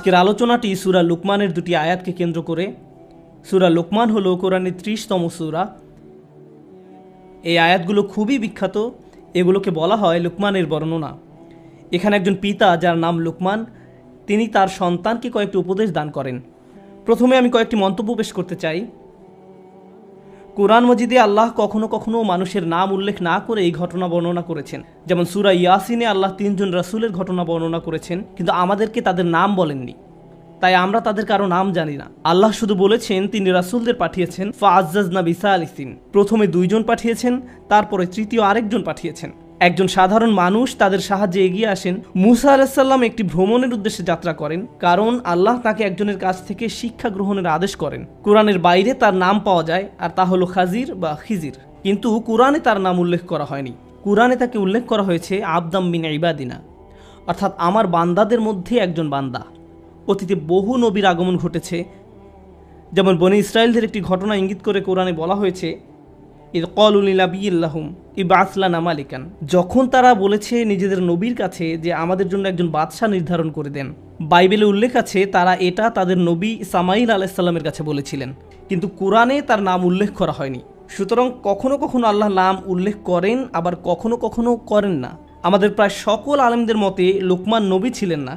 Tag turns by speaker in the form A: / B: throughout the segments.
A: আজকের আলোচনাটি সুরা লুকমানের দুটি আয়াতকে কেন্দ্র করে। সুরা লুকমান হল কোরআনের ত্রিশতম সুরা। এই আয়াতগুলো খুবই বিখ্যাত, এগুলোকে বলা হয় লুকমানের বর্ণনা। এখানে একজন পিতা যার নাম লুকমান, তিনি তার সন্তানকে কয়েকটি উপদেশ দান করেন। প্রথমে আমি কয়েকটি মন্তব্য পেশ করতে চাই। কোরআন মজিদে আল্লাহ কখনো কখনো মানুষের নাম উল্লেখ না করে এই ঘটনা বর্ণনা করেছেন। যেমন সুরা ইয়াসিনে আল্লাহ তিনজন রাসুলের ঘটনা বর্ণনা করেছেন, কিন্তু আমাদেরকে তাদের নাম বলেননি। তাই আমরা তাদের কারও নাম জানি না। আল্লাহ শুধু বলেছেন, তিনি রাসুলদের পাঠিয়েছেন ফাআজ্জাজ না বিসা আলিসিন প্রথমে দুইজন পাঠিয়েছেন, তারপরে তৃতীয় আরেকজন পাঠিয়েছেন। একজন সাধারণ মানুষ তাদের সাহায্যে এগিয়ে আসেন। মুসা আলাহিসাল্লাম একটি ভ্রমণের উদ্দেশ্যে যাত্রা করেন, কারণ আল্লাহ তাকে একজনের কাছ থেকে শিক্ষা গ্রহণের আদেশ করেন। কোরআনের বাইরে তার নাম পাওয়া যায়, আর তা হলো খাজির বা খিজির। কিন্তু কোরআনে তার নাম উল্লেখ করা হয়নি। কোরআনে তাকে উল্লেখ করা হয়েছে, আবদাম বিন ইবাদিনা। অর্থাৎ আমার বান্দাদের মধ্যে একজন বান্দা। অতীতে বহু নবীর আগমন ঘটেছে। যেমন বনি ইসরায়েলদের একটি ঘটনা ইঙ্গিত করে কোরআনে বলা হয়েছে ইদ কলুলিলাবিল্লাহুম ইবাসলানা মালিকান। যখন তারা বলেছে নিজেদের নবীর কাছে যে আমাদের জন্য একজন বাদশাহ নির্ধারণ করে দেন, বাইবেলে উল্লেখ আছে তারা এটা তাদের নবী সামাইল আলাইসাল্লামের কাছে বলেছিলেন। কিন্তু কোরআনে তার নাম উল্লেখ করা হয়নি। সুতরাং কখনো কখনো আল্লাহ নাম উল্লেখ করেন, আবার কখনো কখনো করেন না। আমাদের প্রায় সকল আলেমদের মতে লোকমান নবী ছিলেন না।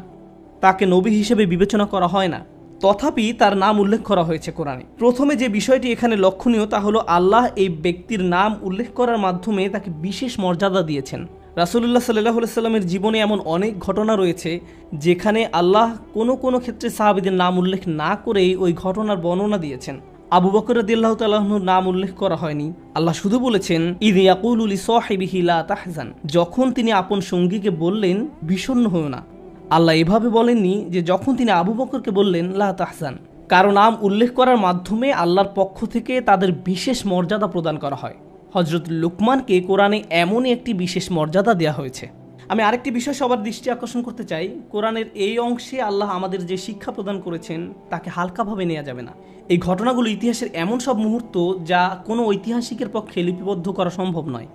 A: তাকে নবী হিসেবে বিবেচনা করা হয় না। তথাপি তার নাম উল্লেখ করা হয়েছে কোরআনে। প্রথমে যে বিষয়টি এখানে লক্ষণীয় তা হলো আল্লাহ এই ব্যক্তির নাম উল্লেখ করার মাধ্যমে তাকে বিশেষ মর্যাদা দিয়েছেন। রাসুলুল্লাহ সাল্লাহ সাল্লামের জীবনে এমন অনেক ঘটনা রয়েছে যেখানে আল্লাহ কোনো কোনো ক্ষেত্রে সাহাবিদের নাম উল্লেখ না করেই ওই ঘটনার বর্ণনা দিয়েছেন। আবু বকর রদিল্লাহ তাল্লাহর নাম উল্লেখ করা হয়নি। আল্লাহ শুধু বলেছেন ইদ ইয়াকুল উলি সাহেবিহি লা তাহজান। যখন তিনি আপন সঙ্গীকে বললেন, বিষণ্ণ হও না। আল্লাহ এভাবে বলেননি যে যখন তিনি আবু বকরকে বললেন, লা তাহসান কারও নাম উল্লেখ করার মাধ্যমে আল্লাহর পক্ষ থেকে তাদের বিশেষ মর্যাদা প্রদান করা হয়। হজরত লুকমানকে কোরআনে এমনই একটি বিশেষ মর্যাদা দেওয়া হয়েছে। আমি আরেকটি বিষয় সবার দৃষ্টি আকর্ষণ করতে চাই। কোরআনের এই অংশে আল্লাহ আমাদের যে শিক্ষা প্রদান করেছেন, তাকে হালকাভাবে নেওয়া যাবে না। এই ঘটনাগুলো ইতিহাসের এমন সব মুহূর্ত যা কোনো ঐতিহাসিকের পক্ষে লিপিবদ্ধ করা সম্ভব নয়।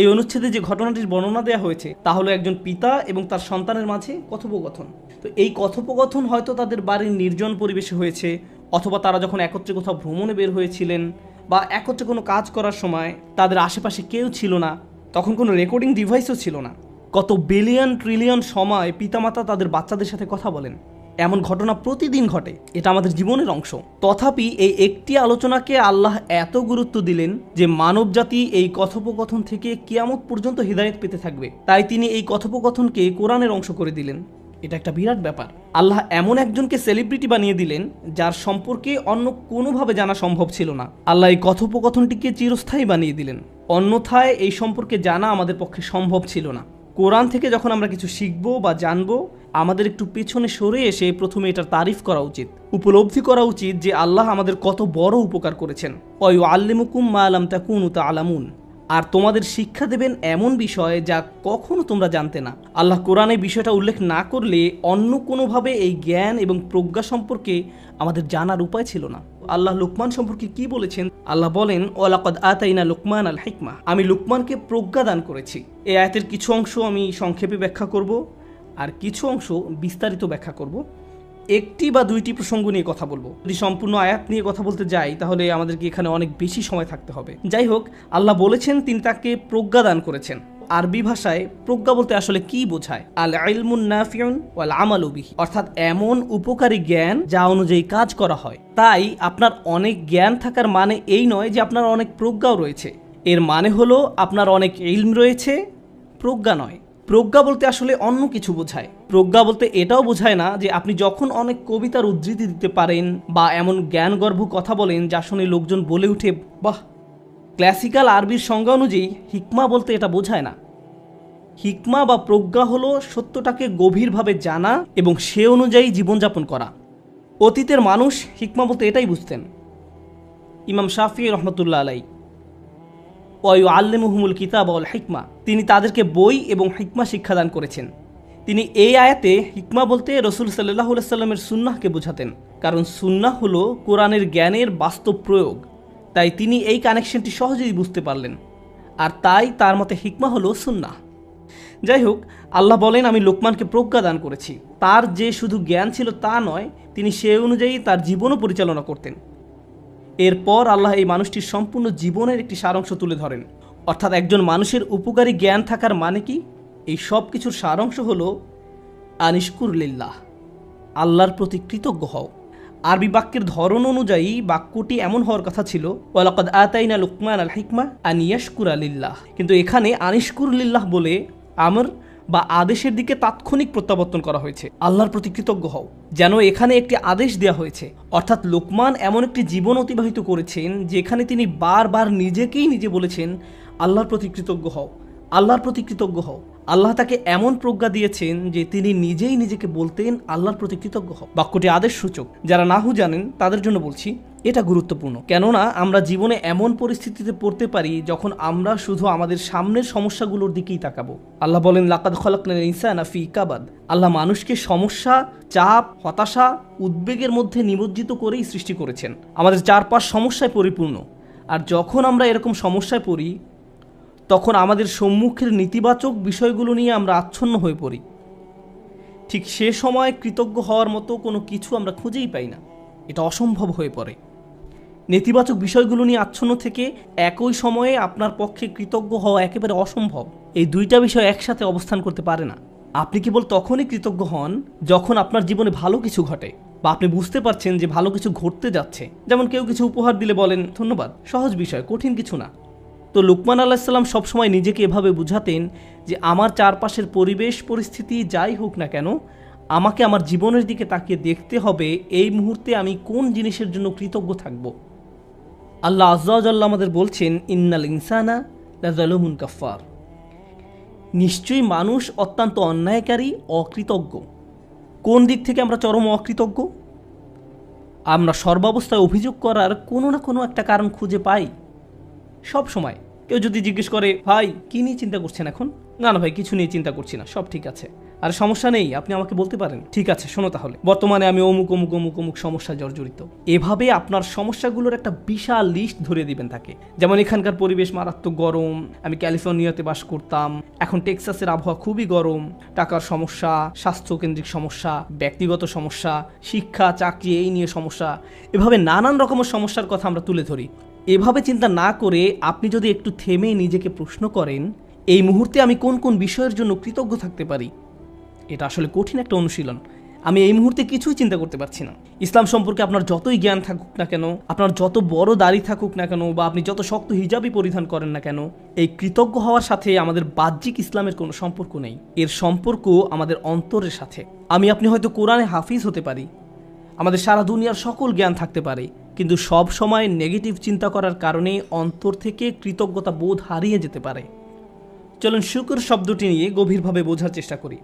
A: এই অনুচ্ছেদে যে ঘটনাটির বর্ণনা দেওয়া হয়েছে, তা হলো একজন পিতা এবং তার সন্তানের মাঝে কথোপকথন। তো এই কথোপকথন হয়তো তাদের বাড়ির নির্জন পরিবেশে হয়েছে, অথবা তারা যখন একত্রে কোথাও ভ্রমণে বের হয়েছিলেন বা একত্রে কোনো কাজ করার সময় তাদের আশেপাশে কেউ ছিল না, তখন কোনো রেকর্ডিং ডিভাইসও ছিল না। কত বিলিয়ন ট্রিলিয়ন সময় পিতামাতা তাদের বাচ্চাদের সাথে কথা বলেন। এমন ঘটনা প্রতিদিন ঘটে, এটা আমাদের জীবনের অংশ। তথাপি এই একটি আলোচনাকে আল্লাহ এত গুরুত্ব দিলেন যে মানবজাতি এই কথোপকথন থেকে কিয়ামত পর্যন্ত হৃদায়ত পেতে থাকবে। তাই তিনি এই কথোপকথনকে কোরআনের অংশ করে দিলেন। এটা একটা বিরাট ব্যাপার। আল্লাহ এমন একজনকে সেলিব্রিটি বানিয়ে দিলেন, যার সম্পর্কে অন্য কোনোভাবে জানা সম্ভব ছিল না। আল্লাহ এই কথোপকথনটিকে চিরস্থায়ী বানিয়ে দিলেন। অন্যথায় এই সম্পর্কে জানা আমাদের পক্ষে সম্ভব ছিল না। কোরআন থেকে যখন আমরা কিছু শিখব বা জানব, আমাদের একটু পেছনে সরে এসে প্রথমে এটার তারিফ করা উচিত। উপলব্ধি করা উচিত যে আল্লাহ আমাদের কত বড় উপকার করেছেন। অয় আল্লিমুকুম মা আলাম তাকুন তা আলামুন আর তোমাদের শিক্ষা দেবেন এমন বিষয় যা কখনো তোমরা জানতে না। আল্লাহ কোরআনে বিষয়টা উল্লেখ না করলে অন্য কোনোভাবে এই জ্ঞান এবং প্রজ্ঞা সম্পর্কে আমাদের জানার উপায় ছিল না। আল্লাহ লুকমান সম্পর্কে কি বলেছেন? আল্লাহ বলেন ওলাকদ আতাইনা লুকমান আল হিকমা। আমি লুকমানকে প্রজ্ঞা দান করেছি। এই আয়াতের কিছু অংশ আমি সংক্ষেপে ব্যাখ্যা করব, আর কিছু অংশ বিস্তারিত ব্যাখ্যা করব। একটি বা দুইটি প্রসঙ্গ নিয়ে কথা বলব। যদি সম্পূর্ণ আয়াত নিয়ে কথা বলতে যাই, তাহলে আমাদেরকে এখানে অনেক বেশি সময় থাকতে হবে। যাই হোক, আল্লাহ বলেছেন, তিনি তাকে প্রজ্ঞা দান করেছেন। আরবি ভাষায় প্রজ্ঞা বলতে আসলে কি বোঝায়? আল ইলমুন নাফিউন ওয়াল আমালু বিহি। অর্থাৎ এমন উপকারী জ্ঞান যা অনুযায়ী কাজ করা হয়। তাই আপনার অনেক জ্ঞান থাকার মানে এই নয় যে আপনার অনেক প্রজ্ঞাও রয়েছে। এর মানে হলো আপনার অনেক ইলম রয়েছে, প্রজ্ঞা নয়। প্রজ্ঞা বলতে আসলে অন্য কিছু বোঝায়। প্রজ্ঞা বলতে এটাও বোঝায় না যে আপনি যখন অনেক কবিতার উদ্ধৃতি দিতে পারেন বা এমন জ্ঞানগর্ভ কথা বলেন যা শুনে লোকজন বলে উঠে, বাহ! ক্লাসিক্যাল আরবির সংজ্ঞা অনুযায়ী হিকমা বলতে এটা বোঝায় না। হিকমা বা প্রজ্ঞা হলো সত্যটাকে গভীরভাবে জানা এবং সে অনুযায়ী জীবনযাপন করা। অতীতের মানুষ হিকমা বলতে এটাই বুঝতেন। ইমাম শাফি রহমতুল্লাহ আলাই। ওয়ু আল্লেমুহুমুল কিতাব অল হিকমা। তিনি তাদেরকে বই এবং হিকমা শিক্ষাদান করেছেন। তিনি এই আয়াতে হিকমা বলতে রসুল সাল্লাহ সাল্লামের সুন্নাহকে বোঝাতেন। কারণ সুন্নাহ হলো কোরআনের জ্ঞানের বাস্তব প্রয়োগ। তাই তিনি এই কানেকশনটি সহজেই বুঝতে পারলেন। আর তাই তার মতে হিকমা হলো সুন্নাহ। যাই হোক আল্লাহ বলেন, আমি লোকমানকে প্রজ্ঞা দান করেছি। তার যে শুধু জ্ঞান ছিল তা নয়, তিনি সে অনুযায়ী তার জীবনও পরিচালনা করতেন। এরপর আল্লাহ এই মানুষটির সম্পূর্ণ জীবনের একটি সারাংশ তুলে ধরেন। অর্থাৎ একজন মানুষের উপকারী জ্ঞান থাকার মানে কি? এই সব কিছুর সারাংশ হল হলো আনিশকুরলিল্লাহ আল্লাহর প্রতি কৃতজ্ঞ হও। আরবি বাক্যের ধরন অনুযায়ী বাক্যটি এমন হওয়ার কথা ছিল, ওয়ালাকাদ আতাইনা লুকমান আল হিকমা আনিয়াশকুর আলিল্লাহ কিন্তু এখানে আনিশকুর লিল্লাহ বলে আমর বা আদেশের দিকে তাৎক্ষণিক প্রত্যাবর্তন করা হয়েছে। আল্লাহর প্রতি কৃতজ্ঞ হও। যেন এখানে একটি আদেশ দেওয়া হয়েছে। অর্থাৎ লোকমান এমন একটি জীবন অতিবাহিত করেছেন, যেখানে তিনি বারবার নিজেকেই নিজে বলেছেন, আল্লাহর প্রতি কৃতজ্ঞ হও। আল্লাহর প্রতি কৃতজ্ঞ হও। আল্লাহ তাকে এমন প্রজ্ঞা দিয়েছেন যে তিনি নিজেই নিজেকে বলতেন আল্লাহর প্রতি কৃতজ্ঞ হও। বাক্যটি আদেশ সূচক। যারা নাহু জানেন, তাদের জন্য বলছি, এটা গুরুত্বপূর্ণ। কেননা, আমরা জীবনে এমন পরিস্থিতিতে পড়তে পারি যখন আমরা শুধু আমাদের সামনের সমস্যাগুলোর দিকেই তাকাবো। আল্লাহ বলেন, লাকাদ খলাকনা ইনসান ফি কাবাদ। আল্লাহ মানুষকে সমস্যা, চাপ, হতাশা, উদ্বেগের মধ্যে নিমজ্জিত করেই সৃষ্টি করেছেন। আমাদের চারপাশ সমস্যায় পরিপূর্ণ। আর যখন আমরা এরকম সমস্যায় পড়ি তখন আমাদের সম্মুখের নেতিবাচক বিষয়গুলো নিয়ে আমরা আচ্ছন্ন হয়ে পড়ি। ঠিক সে সময় কৃতজ্ঞ হওয়ার মতো কোনো কিছু আমরা খুঁজেই পাই না। এটা অসম্ভব হয়ে পড়ে। নেতিবাচক বিষয়গুলো নিয়ে আচ্ছন্ন থেকে একই সময়ে আপনার পক্ষে কৃতজ্ঞ হওয়া একেবারে অসম্ভব। এই দুইটা বিষয় একসাথে অবস্থান করতে পারে না। আপনি কেবল তখনই কৃতজ্ঞ হন যখন আপনার জীবনে ভালো কিছু ঘটে বা আপনি বুঝতে পারছেন যে ভালো কিছু ঘটতে যাচ্ছে। যেমন কেউ কিছু উপহার দিলে বলেন, ধন্যবাদ, সহজ বিষয়, কঠিন কিছু না। তো লুকমান আল্লাহিসাল্লাম সবসময় নিজেকে এভাবে বুঝাতেন যে আমার চারপাশের পরিবেশ, পরিস্থিতি যাই হোক না কেন, আমাকে আমার জীবনের দিকে তাকিয়ে দেখতে হবে এই মুহূর্তে আমি কোন জিনিসের জন্য কৃতজ্ঞ থাকব। আল্লাহ আজ্লাহ আমাদের বলছেন, ইন্নাল ইনসানা লাজালুমুন কাফার নিশ্চয়ই মানুষ অত্যন্ত অন্যায়কারী, অকৃতজ্ঞ। কোন দিক থেকে আমরা চরম অকৃতজ্ঞ? আমরা সর্বাবস্থায় অভিযোগ করার কোনো না কোনো একটা কারণ খুঁজে পাই। সব সময়। কেউ যদি জিজ্ঞেস করে, ভাই, কী নিয়ে চিন্তা করছেন এখন? না না ভাই, কিছু নিয়ে চিন্তা করছি না, সব ঠিক আছে। আর সমস্যা নেই, আপনি আমাকে বলতে পারেন? ঠিক আছে, শোনো তাহলে। বর্তমানে আমি অমুক অমুক অমুক অমুক সমস্যা জর্জরিত। এভাবে আপনার সমস্যাগুলোর একটা বিশাল লিস্ট ধরে দিবেন তাকে। যেমন এখানকার পরিবেশ মারাত্মক গরম, আমি ক্যালিফোর্নিয়াতে বাস করতাম, এখন টেক্সাসের আবহাওয়া খুবই গরম, টাকার সমস্যা, স্বাস্থ্যকেন্দ্রিক সমস্যা, ব্যক্তিগত সমস্যা, শিক্ষা, চাকরি, এই নিয়ে সমস্যা। এভাবে নানান রকমের সমস্যার কথা আমরা তুলে ধরি। এভাবে চিন্তা না করে আপনি যদি একটু থেমে নিজেকে প্রশ্ন করেন, এই মুহূর্তে আমি কোন কোন বিষয়ের জন্য কৃতজ্ঞ থাকতে পারি? এটা আসলে কঠিন একটা অনুশীলন। আমি এই মুহূর্তে কিছুই চিন্তা করতে পারছি না। ইসলাম সম্পর্কে আপনার যতই জ্ঞান থাকুক না কেন, আপনার যত বড় দাড়ি থাকুক না কেন বা আপনি যত শক্ত হিজাবই পরিধান করেন না কেন, এই কৃতজ্ঞ হওয়ার সাথে আমাদের বাহ্যিক ইসলামের কোনো সম্পর্ক নেই। এর সম্পর্ক আমাদের অন্তরের সাথে। আমি আপনি হয়তো কোরআনে হাফিজ হতে পারি। আমাদের সারা দুনিয়ার সকল জ্ঞান থাকতে পারে। কিন্তু সব সময় নেগেটিভ চিন্তা করার কারণে অন্তর থেকে কৃতজ্ঞতা বোধ হারিয়ে যেতে পারে। চলুন শুকর শব্দটি নিয়ে গভীরভাবে বোঝার চেষ্টা করি।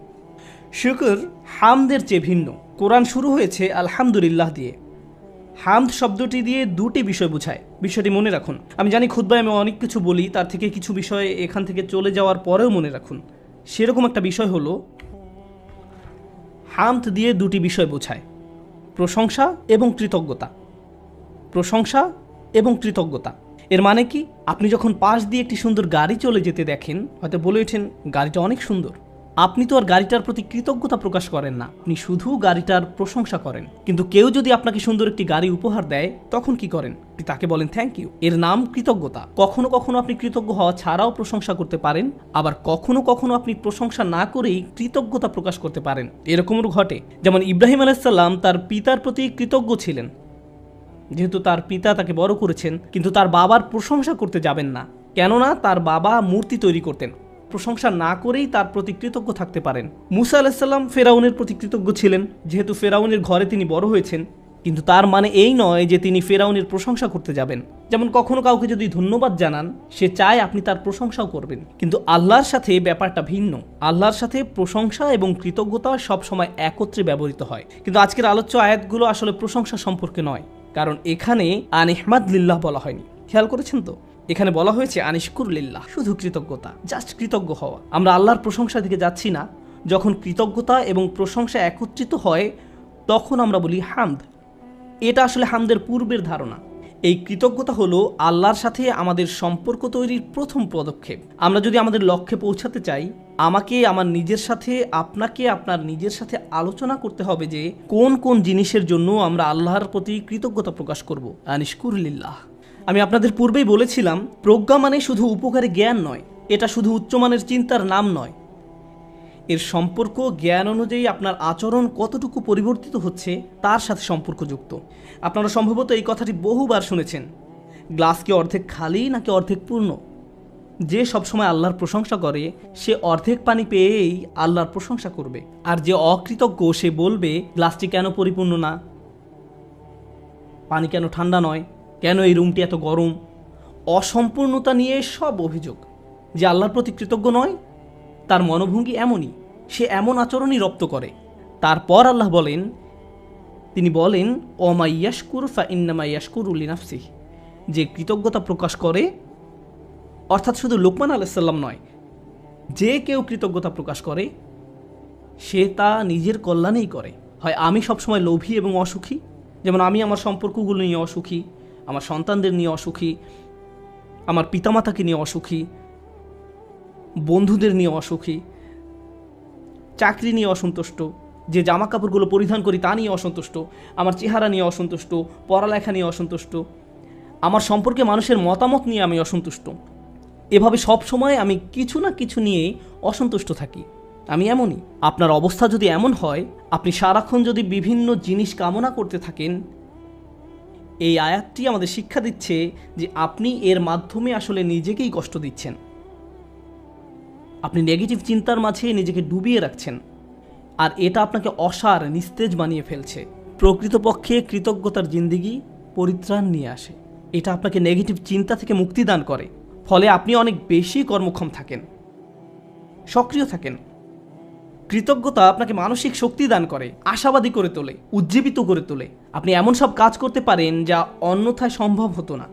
A: শুকর, হামদের চেয়ে ভিন্ন। কোরআন শুরু হয়েছে আলহামদুলিল্লাহ দিয়ে। হামদ শব্দটি দিয়ে দুটি বিষয় বোঝায়। বিষয়টি মনে রাখুন। আমি জানি খুদ্ায় আমি অনেক কিছু বলি, তার থেকে কিছু বিষয় এখান থেকে চলে যাওয়ার পরেও মনে রাখুন। সেরকম একটা বিষয় হলো, হামদ দিয়ে দুটি বিষয় বোঝায়। প্রশংসা এবং কৃতজ্ঞতা। প্রশংসা এবং কৃতজ্ঞতা। এর মানে কি? আপনি যখন পাশ দিয়ে একটি সুন্দর গাড়ি চলে যেতে দেখেন, হয়তো বলে ওঠেন, গাড়িটা অনেক সুন্দর। আপনি তো আর গাড়িটার প্রতি কৃতজ্ঞতা প্রকাশ করেন না। আপনি শুধু গাড়িটার প্রশংসা করেন। কিন্তু কেউ যদি আপনাকে সুন্দর একটি গাড়ি উপহার দেয়, তখন কি করেন? তাকে বলেন থ্যাংক ইউ এর নাম কৃতজ্ঞতা। কখনো কখনো আপনি কৃতজ্ঞ হওয়া ছাড়াও প্রশংসা করতে পারেন, আবার কখনো কখনো আপনি প্রশংসা না করেই কৃতজ্ঞতা প্রকাশ করতে পারেন। এরকমও ঘটে। যেমন ইব্রাহিম আলাইসাল্লাম তার পিতার প্রতি কৃতজ্ঞ ছিলেন। যেহেতু তার পিতা তাকে বড় করেছেন, কিন্তু তার বাবার প্রশংসা করতে যাবেন না। কেননা তার বাবা মূর্তি তৈরি করতেন। প্রশংসা না করেই তার প্রতি কৃতজ্ঞ থাকতে পারেন। মুসা আলাহিসাল্লাম ফেরাউনের প্রতি কৃতজ্ঞ ছিলেন, যেহেতু ফেরাউনের ঘরে তিনি বড় হয়েছেন, কিন্তু তার মানে এই নয় যে তিনি ফেরাউনের প্রশংসা করতে যাবেন। যেমন কখনো কাউকে যদি ধন্যবাদ জানান, সে চায় আপনি তার প্রশংসাও করবেন। কিন্তু আল্লাহর সাথে ব্যাপারটা ভিন্ন। আল্লাহর সাথে প্রশংসা এবং কৃতজ্ঞতা সবসময় একত্রে ব্যবহৃত হয়। কিন্তু আজকের আলোচ্য আয়াতগুলো আসলে প্রশংসা সম্পর্কে নয়। কারণ এখানে আনিহমাদ লিল্লাহ বলা হয়নি। খেয়াল করেছেন তো? এখানে বলা হয়েছে আনিশকুর লিল্লাহ, শুধু কৃতজ্ঞতা জাস্ট কৃতজ্ঞ হওয়া। আমরা আল্লাহর প্রশংসা দিকে যাচ্ছি না। যখন কৃতজ্ঞতা এবং প্রশংসা একত্রিত হয়, তখন আমরা বলি হামদ। এটা আসলে হামদের পূর্বের ধারণা। এই কৃতজ্ঞতা হলো আল্লাহর সাথে আমাদের সম্পর্ক তৈরির প্রথম পদক্ষেপ। আমরা যদি আমাদের লক্ষ্যে পৌঁছাতে চাই, আমাকে আমার নিজের সাথে, আপনাকে আপনার নিজের সাথে আলোচনা করতে হবে যে কোন কোন জিনিসের জন্য আমরা আল্লাহর প্রতি কৃতজ্ঞতা প্রকাশ করব। আনিশকুরলিল্লাহ। আমি আপনাদের পূর্বেই বলেছিলাম, প্রজ্ঞা মানে শুধু উপকারী জ্ঞান নয়, এটা শুধু উচ্চমানের চিন্তার নাম নয়। এর সম্পর্ক জ্ঞান অনুযায়ী আপনার আচরণ কতটুকু পরিবর্তিত হচ্ছে তার সাথে সম্পর্কযুক্ত। আপনারা সম্ভবত এই কথাটি বহুবার শুনেছেন। গ্লাস কি অর্ধেক খালি নাকি অর্ধেক পূর্ণ? যে সবসময় আল্লাহর প্রশংসা করে, সে অর্ধেক পানি পেয়েই আল্লাহর প্রশংসা করবে। আর যে অকৃতজ্ঞ, সে বলবে, গ্লাসটি কেন পরিপূর্ণ না? পানি কেন ঠান্ডা নয়? কেন এই রুমটি এত গরম? অসম্পূর্ণতা নিয়ে সব অভিযোগ। যে আল্লাহর প্রতি কৃতজ্ঞ নয় তার মনোভঙ্গি এমনই, সে এমন আচরণই রপ্ত করে। তারপর আল্লাহ বলেন, তিনি বলেন ওমা ইয়াসকুর ফা ইন্নামা ইয়াসকুর উল্লিনাফসিহ যে কৃতজ্ঞতা প্রকাশ করে, অর্থাৎ শুধু লোকমান আলাইসাল্লাম নয়, যে কেউ কৃতজ্ঞতা প্রকাশ করে, সে তা নিজের কল্যাণেই করে। হয়, আমি সবসময় লোভী এবং অসুখী? যেমন আমি আমার সম্পর্কগুলো নিয়ে অসুখী, আমার সন্তানদের নিয়ে অসুখী, আমার পিতামাতাকে নিয়ে অসুখী বন্ধুদের নিয়ে অসুখী, চাকরি নিয়ে অসন্তুষ্ট, যে জামা কাপড়গুলো পরিধান করি তা নিয়ে অসন্তুষ্ট, আমার চেহারা নিয়ে অসন্তুষ্ট, পড়ালেখা নিয়ে অসন্তুষ্ট, আমার সম্পর্কে মানুষের মতামত নিয়ে আমি অসন্তুষ্ট। এভাবে সব সময় আমি কিছু না কিছু নিয়ে অসন্তুষ্ট থাকি। আমি এমনই, আপনার অবস্থা যদি এমন হয়, আপনি সারাক্ষণ যদি বিভিন্ন জিনিস কামনা করতে থাকেন, এই আয়াতটি আমাদের শিক্ষা দিচ্ছে যে আপনি এর মাধ্যমে আসলে নিজেকেই কষ্ট দিচ্ছেন। আপনি নেগেটিভ চিন্তার মাঝে নিজেকে ডুবিয়ে রাখছেন। আর এটা আপনাকে অসার, নিস্তেজ বানিয়ে ফেলছে। প্রকৃতপক্ষে কৃতজ্ঞতার জিন্দিগি পরিত্রাণ নিয়ে আসে। এটা আপনাকে নেগেটিভ চিন্তা থেকে মুক্তি দান করে। ফলে আপনি অনেক বেশি কর্মক্ষম থাকেন। সক্রিয় থাকেন। কৃতজ্ঞতা আপনাকে মানসিক শক্তি দান করে, আশাবাদী করে তোলে, উজ্জীবিত করে তোলে। আপনি এমন সব কাজ করতে পারেন যা অন্যথায় সম্ভব হতো না।